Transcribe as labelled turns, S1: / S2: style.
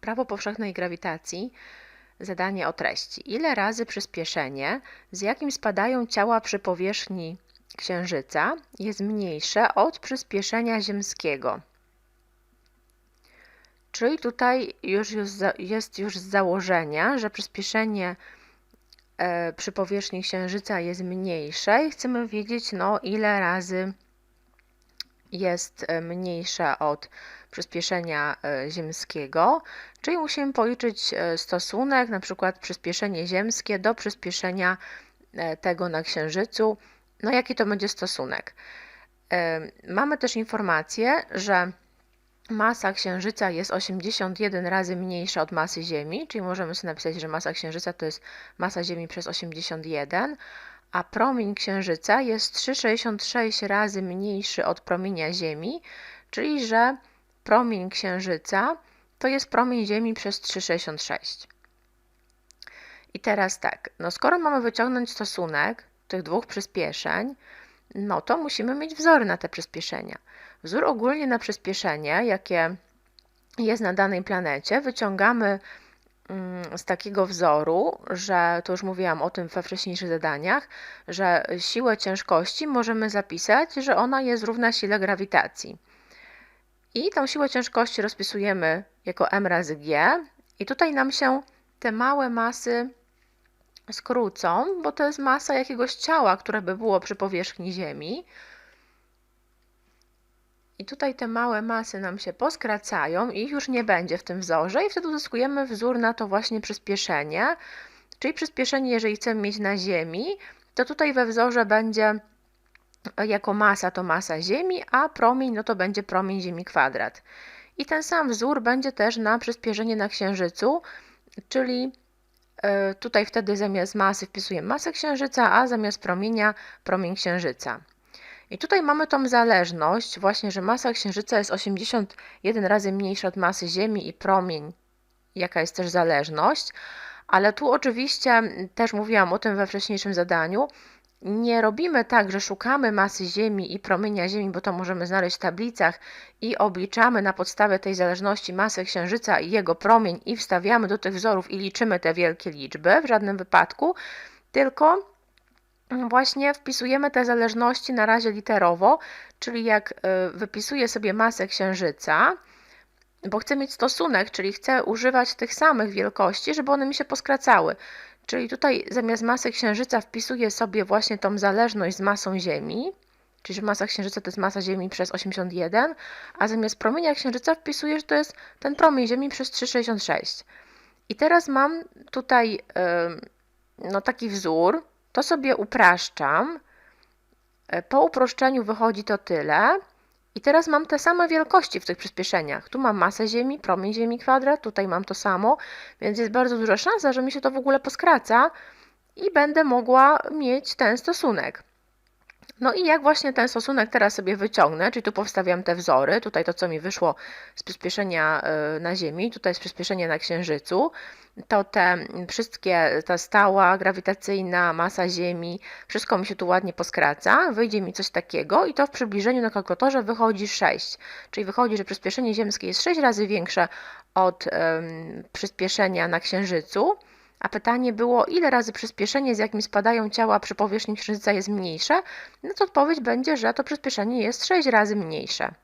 S1: Prawo powszechnej grawitacji zadanie o treści. Ile razy przyspieszenie, z jakim spadają ciała przy powierzchni Księżyca, jest mniejsze od przyspieszenia ziemskiego? Czyli tutaj już jest, już z założenia, że przyspieszenie e, przy powierzchni Księżyca jest mniejsze i chcemy wiedzieć, no ile razy jest e, mniejsze od przyspieszenia e, ziemskiego, czyli musimy policzyć e, stosunek, na przykład przyspieszenie ziemskie do przyspieszenia e, tego na Księżycu. No jaki to będzie stosunek? Mamy też informację, że masa Księżyca jest 81 razy mniejsza od masy Ziemi, czyli możemy sobie napisać, że masa Księżyca to jest masa Ziemi przez 81, a promień Księżyca jest 3,66 razy mniejszy od promienia Ziemi, czyli że promień Księżyca to jest promień Ziemi przez 3,66. I teraz tak, no skoro mamy wyciągnąć stosunek tych dwóch przyspieszeń, no to musimy mieć wzory na te przyspieszenia. Wzór ogólnie na przyspieszenie, jakie jest na danej planecie, wyciągamy mm, z takiego wzoru, że to już mówiłam o tym we wcześniejszych zadaniach, że siłę ciężkości możemy zapisać, że ona jest równa sile grawitacji. I tą siłę ciężkości rozpisujemy jako m razy g i tutaj nam się te małe masy skrócą, bo to jest masa jakiegoś ciała, które by było przy powierzchni Ziemi. I tutaj te małe masy nam się poskracają i ich już nie będzie w tym wzorze i wtedy uzyskujemy wzór na to właśnie przyspieszenie. Czyli przyspieszenie, jeżeli chcemy mieć na Ziemi, to tutaj we wzorze będzie jako masa to masa Ziemi, a promień no to będzie promień Ziemi kwadrat. I ten sam wzór będzie też na przyspieszenie na Księżycu, czyli e, tutaj wtedy zamiast masy wpisujemy masę Księżyca, a zamiast promienia promień Księżyca. I tutaj mamy tą zależność, właśnie, że masa Księżyca jest 81 razy mniejsza od masy Ziemi i promień, jaka jest też zależność, ale tu oczywiście też mówiłam o tym we wcześniejszym zadaniu. Nie robimy tak, że szukamy masy Ziemi i promienia Ziemi, bo to możemy znaleźć w tablicach i obliczamy na podstawie tej zależności masę Księżyca i jego promień i wstawiamy do tych wzorów i liczymy te wielkie liczby w żadnym wypadku, tylko właśnie wpisujemy te zależności na razie literowo, czyli jak y, wypisuję sobie masę Księżyca, bo chcę mieć stosunek, czyli chcę używać tych samych wielkości, żeby one mi się poskracały. Czyli tutaj zamiast masy Księżyca wpisuję sobie właśnie tą zależność z masą Ziemi, czyli że masa Księżyca to jest masa Ziemi przez 81, a zamiast promienia Księżyca wpisuję, że to jest ten promień Ziemi przez 3,66. I teraz mam tutaj no, taki wzór, to sobie upraszczam. E, Po uproszczeniu wychodzi to tyle. I teraz mam te same wielkości w tych przyspieszeniach. Tu mam masę Ziemi, promień Ziemi kwadrat, tutaj mam to samo, więc jest bardzo duża szansa, że mi się to w ogóle poskraca i będę mogła mieć ten stosunek. No i jak właśnie ten stosunek teraz sobie wyciągnę, czyli tu powstawiam te wzory, tutaj to co mi wyszło z przyspieszenia y, na Ziemi, tutaj z przyspieszenia na Księżycu, to te wszystkie, ta stała, grawitacyjna, masa Ziemi, wszystko mi się tu ładnie poskraca, wyjdzie mi coś takiego i to w przybliżeniu na kalkulatorze wychodzi 6, czyli wychodzi, że przyspieszenie ziemskie jest 6 razy większe od ym, przyspieszenia na Księżycu, a pytanie było, ile razy przyspieszenie, z jakim spadają ciała przy powierzchni Księżyca jest mniejsze? No to odpowiedź będzie, że to przyspieszenie jest 6 razy mniejsze.